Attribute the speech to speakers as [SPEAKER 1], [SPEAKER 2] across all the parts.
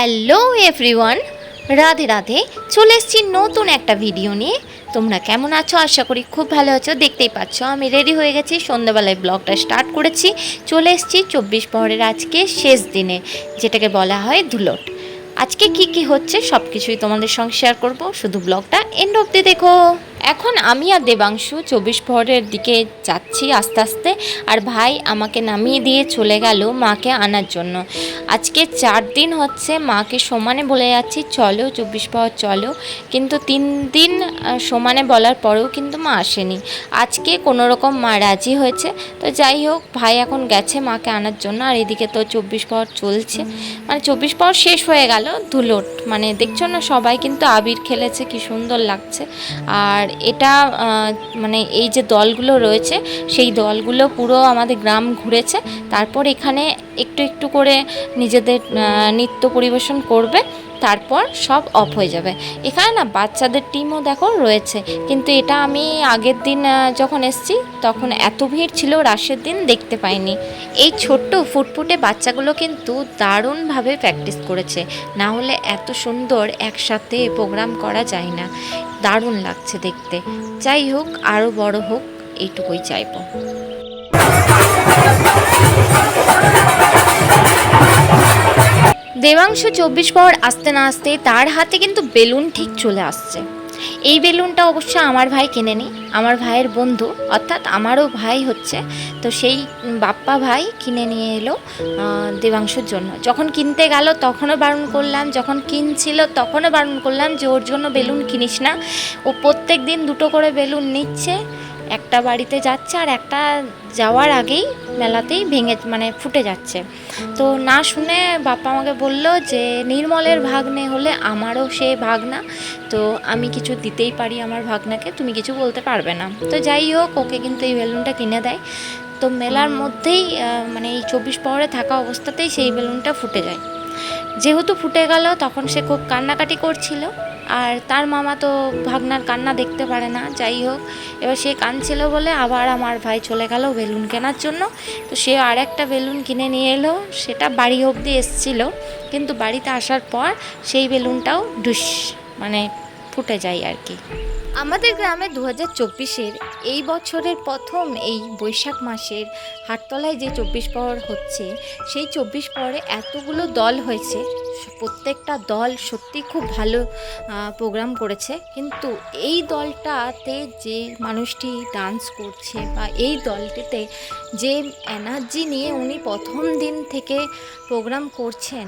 [SPEAKER 1] Hello everyone, Radhe Radhe, চলে এসেছি নতুন একটা ভিডিও নিয়ে। তোমরা কেমন আছো? আশা করি খুব ভালো আছো। দেখতেই পাচ্ছ, আমি রেডি হয়ে গেছি। সন্ধ্যাবেলায় ব্লগটা স্টার্ট করেছি। চলে এসেছি চব্বিশ পরের আজকে শেষ দিনে, যেটাকে বলা হয় ধুলোট আজকে কি কি হচ্ছে সব কিছুই তোমাদের সঙ্গে শেয়ার করব। শুধু ব্লগটা এন্ড অব্দি দেখো। এখন আমি আর দেবাংশু চব্বিশ পরের দিকে যাচ্ছি আস্তে আস্তে, আর ভাই আমাকে নামিয়ে দিয়ে চলে গেল মাকে আনার জন্য। আজকে চার দিন হচ্ছে মাকে সমানে বলে যাচ্ছি, চলো চব্বিশ পর চলো। কিন্তু তিন দিন সমানে বলার পরেও কিন্তু মা আসেনি। আজকে কোনো রকম মা রাজি হয়েছে। তো যাই হোক, ভাই এখন গেছে মাকে আনার জন্য, আর এদিকে তো চব্বিশ পর চলছে। মানে চব্বিশ পর শেষ হয়ে গেল ধুলোট মানে দেখছ না, সবাই কিন্তু আবির খেলেছে, কি সুন্দর লাগছে। আর এটা মানে এই যে দলগুলো রয়েছে সেই দলগুলো পুরো আমাদের গ্রাম ঘুরেছে। তারপর এখানে একটু একটু করে নিজেদের নৃত্য পরিবেশন করবে, তারপর সব অফ হয়ে যাবে। এখানে না বাচ্চাদের টিমও দেখো রয়েছে, কিন্তু এটা আমি আগের দিন যখন এসেছি, তখন এত ভিড় ছিল রাশের দিন দেখতে পাইনি। এই ছোট্ট ফুটফুটে বাচ্চাগুলো কিন্তু দারুণভাবে প্র্যাকটিস করেছে। না হলে এত সুন্দর একসাথে প্রোগ্রাম করা যায় না। দারুণ লাগছে দেখতে। যাই হোক আরও বড় হোক, এইটুকুই চাইব। দেবাংশু চব্বিশ পর আসতে না আসতে তার হাতে কিন্তু বেলুন ঠিক চলে আসছে। এই বেলুনটা অবশ্য আমার ভাই কেনেনি, আমার ভাইয়ের বন্ধু, অর্থাৎ আমারও ভাই হচ্ছে, তো সেই বাপ্পা ভাই কিনে নিয়ে এলো দেবাংশুর জন্য। যখন কিনতে গেল তখনও বারণ করলাম, যখন কিনছিল তখনও বারণ করলাম যে ওর জন্য বেলুন কিনিস না। ও প্রত্যেক দিন দুটো করে বেলুন নিচ্ছে একটা বাড়িতে যাচ্ছে আর একটা যাওয়ার আগেই মেলাতেই ভেঙে মানে ফুটে যাচ্ছে। তো না শুনে বাপ্পা আমাকে বলল যে, নির্মলের ভাগ্নে হলে আমারও সে ভাগনা। তো আমি কিছু দিতেই পারি আমার ভাগনাকে, তুমি কিছু বলতে পারবে না। তো যাই হোক, ওকে কিন্তু এই বেলুনটা কিনে দেয়। তো মেলার মধ্যেই মানে এই চব্বিশ পাওয়ারে থাকা অবস্থাতেই সেই বেলুনটা ফুটে যায়। যেহেতু ফুটে গেল, তখন সে খুব কান্নাকাটি করছিল। আর তার মামা তো ভাগনার কান্না দেখতে পারে না, যাই হোক। এবার সে কাঁদছিল বলে আবার আমার ভাই চলে গেল বেলুন কেনার জন্য। তো সে আর একটা বেলুন কিনে নিয়ে এলো, সেটা বাড়ি অবধি এসছিল। কিন্তু বাড়িতে আসার পর সেই বেলুনটাও ডুস মানে ফুটে যায় আর কি। আমাদের গ্রামে দু হাজার চব্বিশের এই বছরের প্রথম এই বৈশাখ মাসের হাটতলায় যে চব্বিশ পর হচ্ছে, সেই চব্বিশ পরে এতগুলো দল হয়েছে প্রত্যেকটা দল সত্যি খুব ভালো প্রোগ্রাম করেছে। কিন্তু এই দলটাতে যে মানুষটি ডান্স করছে বা এই দলটিতে যে এনার্জি নিয়ে উনি প্রথম দিন থেকে প্রোগ্রাম করছেন,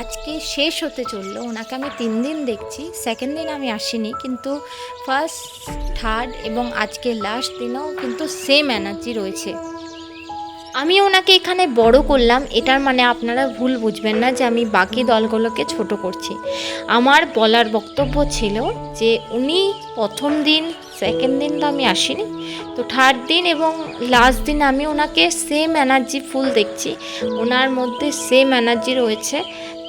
[SPEAKER 1] আজকে শেষ হতে চলল। ওনাকে আমি তিন দিন দেখছি সেকেন্ড দিন আমি আসিনি, কিন্তু ফার্স্ট থার্ড এবং আজকে লাস্ট দিনেও কিন্তু সেম এনার্জি রয়েছে। আমি ওনাকে এখানে বড় করলাম, এটার মানে আপনারা ভুল বুঝবেন না যে আমি বাকি দলগুলোকে ছোট করছি। আমার বলার বক্তব্য ছিল যে উনি প্রথম দিন সেকেন্ড দিন তো আমি আসিনি, তো থার্ড দিন এবং লাস্ট দিন আমি ওনাকে সেম এনার্জি ফুল দেখছি, ওনার মধ্যে সেম এনার্জি রয়েছে।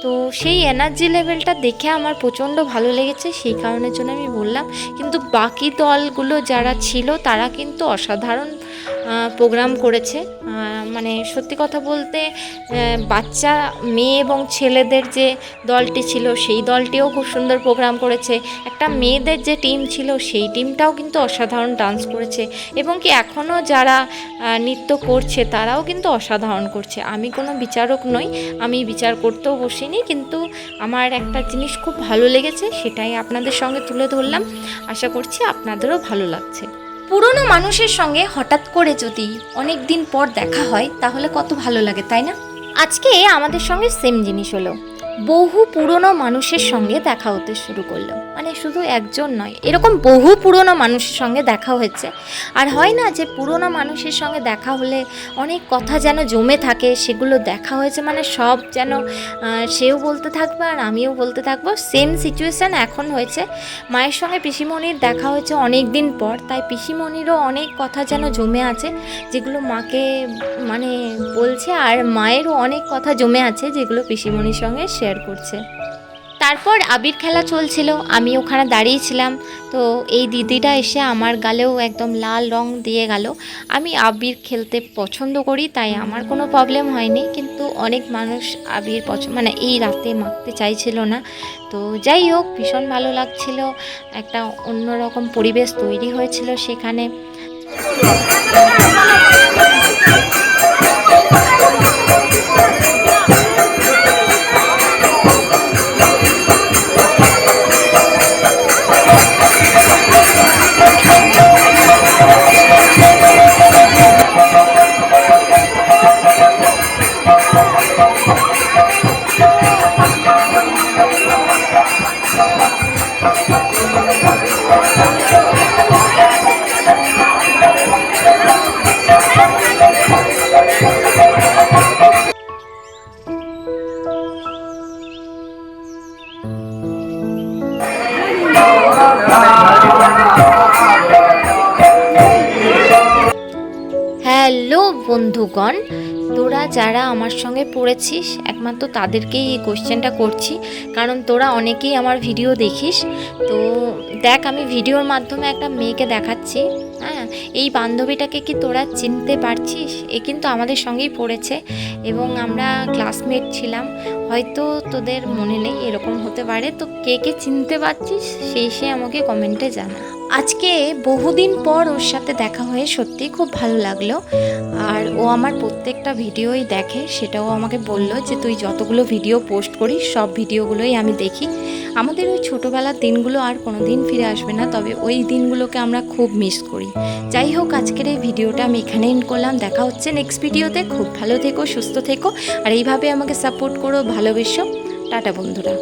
[SPEAKER 1] তো সেই এনার্জি লেভেলটা দেখে আমার প্রচণ্ড ভালো লেগেছে, সেই কারণের জন্য আমি বললাম, কিন্তু বাকি দলগুলো যারা ছিল তারা কিন্তু অসাধারণ প্রোগ্রাম করেছে। মানে সত্যি কথা বলতে বাচ্চা, মেয়ে এবং ছেলেদের যে দলটি ছিল, সেই দলটিও খুব সুন্দর প্রোগ্রাম করেছে। একটা মেয়েদের যে টিম ছিল, সেই টিমটাও কিন্তু অসাধারণ ডান্স করেছে এবং কি এখনও যারা নৃত্য করছে, তারাও কিন্তু অসাধারণ করছে। আমি কোনো বিচারক নই, আমি বিচার করতেও বসিনি, কিন্তু আমার একটা জিনিস খুব ভালো লেগেছে, সেটাই আপনাদের সঙ্গে তুলে ধরলাম। আশা করছি আপনাদেরও ভালো লাগছে। পুরনো মানুষের সঙ্গে হঠাৎ করে যদি অনেক দিন পর দেখা হয়, তাহলে কত ভালো লাগে, তাই না? আজকে আমাদের সঙ্গে সেম জিনিস হলো। বহু পুরনো মানুষের সঙ্গে দেখা হতে শুরু করল। মানে শুধু একজন নয়, এরকম বহু পুরনো মানুষের সঙ্গে দেখা হয়েছে। আর হয় না যে পুরনো মানুষের সঙ্গে দেখা হলে অনেক কথা যেন জমে থাকে, সেগুলো দেখা হয়েছে মানে সব যেন সেও বলতে থাকবে আর আমিও বলতে থাকব। সেম সিচুয়েশান এখন হয়েছে। মায়ের সঙ্গে পিসিমণির দেখা হয়েছে অনেক দিন পর, তাই পিসিমণিরও অনেক কথা যেন জমে আছে, যেগুলো মাকে মানে বলছে। আর মায়েরও অনেক কথা জমে আছে যেগুলো পিসিমণির সঙ্গে শেয়ার করছে। তারপর আবির খেলা চলছিল, আমি ওখানে দাঁড়িয়েছিলাম তো এই দিদিটা এসে আমার গালেও একদম লাল রং দিয়ে গেল। আমি আবির খেলতে পছন্দ করি, তাই আমার কোনো প্রবলেম হয়নি। কিন্তু অনেক মানুষ আবির পছন্দ মানে এই রাতে মাখতে চাইছিল না। তো যাই হোক, ভীষণ ভালো লাগছিল। একটা অন্যরকম পরিবেশ তৈরি হয়েছিল সেখানে। হ্যালো বন্ধুগণ তোরা যারা আমার সঙ্গে পড়েছিস, একমাত্র তাদেরকেই এই কোশ্চেনটা করছি। কারণ তোরা অনেকেই আমার ভিডিও দেখিস। তো দেখ, আমি ভিডিওর মাধ্যমে একটা মেয়েকে দেখাচ্ছি। হ্যাঁ এই বান্ধবীটাকে কি তোরা চিনতে পারছিস? এ কিন্তু আমাদের সঙ্গেই পড়েছে এবং আমরা ক্লাসমেট ছিলাম। হয়তো তোদের মনে নেই, এরকম হতে পারে। তো কে কে চিনতে পারছিস, সেই সে আমাকে কমেন্টে জানা আজকে বহুদিন পর ওর সাথে দেখা হয়ে সত্যিই খুব ভালো লাগল। আর ও আমার প্রত্যেকটা ভিডিওই দেখে, সেটাও আমাকে বলল যে, তুই যতগুলো ভিডিও পোস্ট করিস, সব ভিডিওগুলোই আমি দেখি। আমাদের ওই ছোটোবেলার দিনগুলো আর কোনো দিন ফিরে আসবে না, তবে ওই দিনগুলোকে আমরা খুব মিস করি। যাই হোক, আজকের এই ভিডিওটা আমি এখানে করলাম। দেখা হচ্ছে নেক্সট ভিডিওতে। খুব ভালো থেকো, সুস্থ থেকো, আর এইভাবে আমাকে সাপোর্ট করো, ভালোবেসো। টাটা বন্ধুরা।